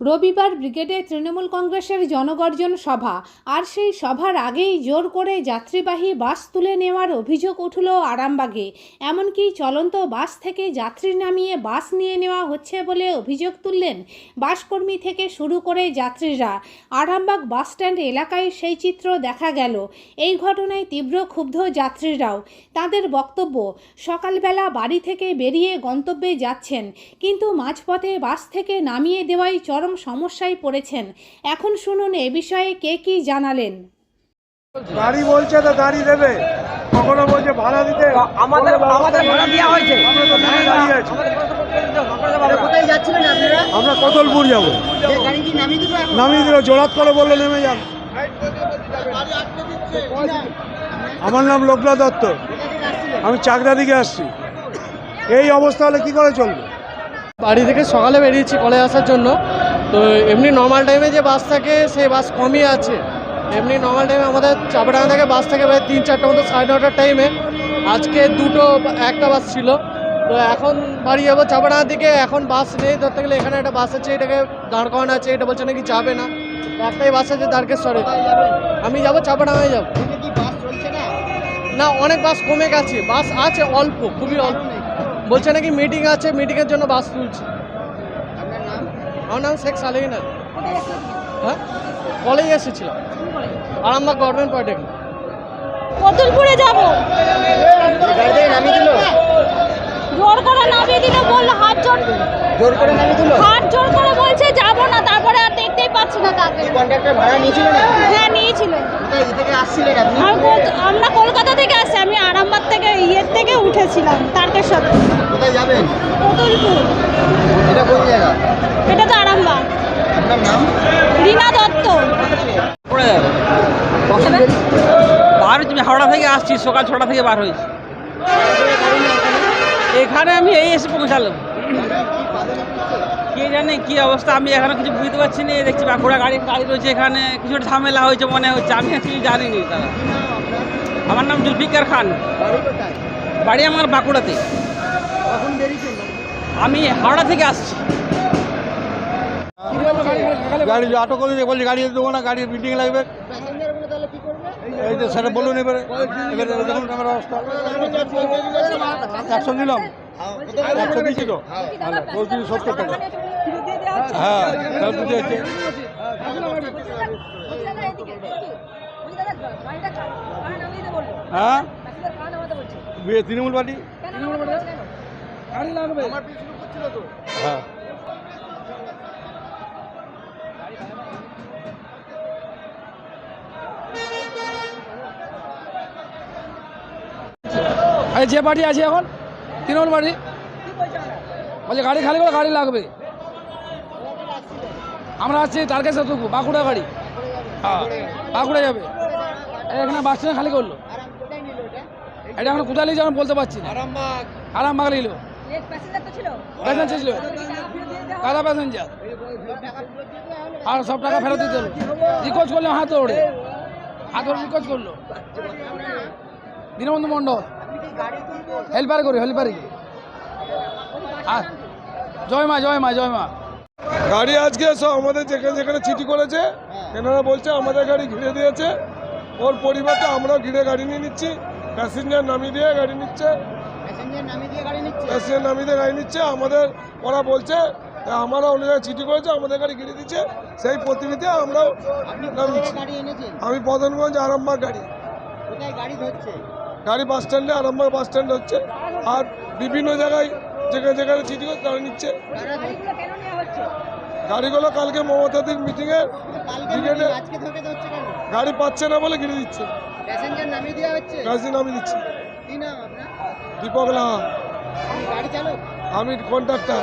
রবিবার ব্রিগেডে তৃণমূল কংগ্রেসের জনগর্জন সভা। আর সেই সভার আগেই জোর করে যাত্রীবাহী বাস তুলে নেওয়ার অভিযোগ উঠল আরামবাগে। এমনকি চলন্ত বাস থেকে যাত্রী নামিয়ে বাস নিয়ে নেওয়া হচ্ছে বলে অভিযোগ তুললেন বাসকর্মী থেকে শুরু করে যাত্রীরা। আরামবাগ বাসস্ট্যান্ড এলাকায় সেই চিত্র দেখা গেল। এই ঘটনায় তীব্র ক্ষুব্ধ যাত্রীরাও। তাদের বক্তব্য, সকালবেলা বাড়ি থেকে বেরিয়ে গন্তব্যে যাচ্ছেন, কিন্তু মাঝপথে বাস থেকে নামিয়ে দেওয়াই চরম সমস্যায় পড়েছেন। এখন শুনুন এ বিষয়ে কে কি জানালেন। গাড়ি বলছে তো গাড়ি দেবে। কখনো বলছে ভাড়া দিতে। আমাদের আমাদের ভাড়া দেওয়া হয়েছে। আমরা কতলপুর যাব। নামিয়ে দিল জোড়াত করে বলল নেমে যান। আমার নাম লোকনাথ দত্ত। আমি চাকদা দিকে আসছি। এই অবস্থা হলে কি করে চলবে? বাড়ি থেকে সকালে বেরিয়েছি কলেজ আসার জন্য। তো এমনি নর্মাল টাইমে যে বাস থাকে সেই বাস কমই আছে। এমনি নর্মাল টাইমে আমাদের চাপড়াঙ্গা থেকে বাস থাকে প্রায় তিন, চারটে মতো, সাড়ে নটার টাইমে আজকে দুটো, একটা বাস ছিল। তো এখন বাড়ি যাব চাপড়াঙ্গার দিকে, এখন বাস নেই। ধরতে গেলে এখানে একটা বাস আছে, এটাকে দাঁড় করানো আছে, এটা বলছে নাকি যাবে না। একটাই বাস আছে, দ্বারকেশ্বরে। আমি যাব চাপড়াঙ্গায় যাব। না, অনেক বাস কমে গেছে। বাস আছে অল্প, খুবই অল্প। বলছে নাকি মিটিং আছে মিটিংয়ের জন্য বাস তুলছে। আমার নাম শেখ সালেহিন আলী হ্যাঁ? কলেজে এসেছিলাম। আরামবাগ গভর্নমেন্ট পলিটেকনিক কতুলপুরে যাব। জোর করে নামিয়ে দিলে বলল হাত জোর জোর করে নামিয়ে দিল? হাত জোর করে বলছে যাব না তারপরে আর দেখতেই পাচ্ছি না তাকে। কন্ট্রাক্টর ভাড়া নিয়েছিল না হ্যাঁ নিয়েছিল। থেকে আসছিলেন আপনি? আমরা কলকাতা থেকে আসছি আমি আরামবাগ থেকে ইয়ের থেকে উঠেছিলাম তারকেশ্বর। কোথায় যাবেন? কতুলপুর। এটা কোন জায়গা এটা তো আরামবাগ আপনার নাম রীনা দত্ত পড়ে যাবে বার হয়েছি আমি হাওড়া থেকে আসছি, সকাল ছটা থেকে বার হয়েছি। এখানে আমি এই এসে পৌঁছালাম। কে জানে কি অবস্থা, আমি এখানে কিছু বুঝতে পারছি না। দেখছি বাঁকুড়া গাড়ি গাড়ি রয়েছে এখানে। কিছু একটা ঝামেলা হয়েছে মনে হচ্ছে, আমি অ্যাকচুয়ালি জানিনি তারা আমার নাম জুলফিকার খান। বাড়ি আমার বাঁকুড়াতে। আমি হাওড়া থেকে আসছি। গাড়ি, অটো করে বলছে, গাড়ি দেবো না গাড়ির মিটিং লাগবে প্যাসেঞ্জারগুলো তাহলে কি করবে এই যে সেটা বলুন এবারে। এবারে দেখুন আমার অবস্থা। একশো দিলাম একশো দিয়েছি তো? ভালো বলছি সত্তর টাকা। হ্যাঁ বুঝে যাচ্ছে। হ্যাঁ? তৃণমূল পার্টি? হ্যাঁ। যে পার্টি আছে এখন? তৃণমূল পার্টি? বলছে গাড়ি খালি করে গাড়ি লাগবে। আমরা আসছি তারকেশ্বর টুকু বাঁকুড়া গাড়ি। হ্যাঁ বাঁকুড়া যাবে। এখানে বাস স্ট্যান্ড খালি করল। এটা এখন কোথায় লিখছে আমি বলতে পারছি আরামবাগ প্যাসেঞ্জার ছিল। কাদা প্যাসেঞ্জার আর সব টাকা ফেরত দিতে হলো। রিকোচ করলাম হাত ওড়ে। হাত ওড়ে রিকোচ করল। দীনবন্ধু মণ্ডল। হেল্পার করি হেল্পারি জয় মা জয় মা জয় মা। গাড়ি আজকে সব আমাদের যেখানে যেখানে চিঠি করেছে এনারা বলছে আমাদের গাড়ি ঘিরে দিয়েছে। ওর পরিবর্তে আমরাও ঘিরে গাড়ি নিয়ে নিচ্ছি প্যাসেঞ্জার নামিয়ে দিয়ে গাড়ি নিচ্ছে। প্যাসেঞ্জার নামিয়ে দিয়ে গাড়ি নিচ্ছে? আমাদের ওরা বলছে আমরা অন্য জায়গায় চিঠি করেছে আমাদের গাড়ি ঘিরে দিচ্ছে সেই প্রতিনিধি আমরাও নামিয়েছি। আমি পদনগঞ্জ আরামবাগ গাড়ি। গাড়ি ধরছে? গাড়ি বাস স্ট্যান্ডে আরামবাগ বাস স্ট্যান্ড হচ্ছে আর বিভিন্ন জায়গায় যেখানে যেখানে চিঠি করে তারা নিচ্ছে। গাড়িগুলো কালকে মমতাদির মিটিংয়ে ব্রিগেডে গাড়ি পাচ্ছে না বলে ঘিরে দিচ্ছে। প্যাসেঞ্জার নামিয়ে দিচ্ছে। দীপক লাহা। আমি কন্ট্রাক্টর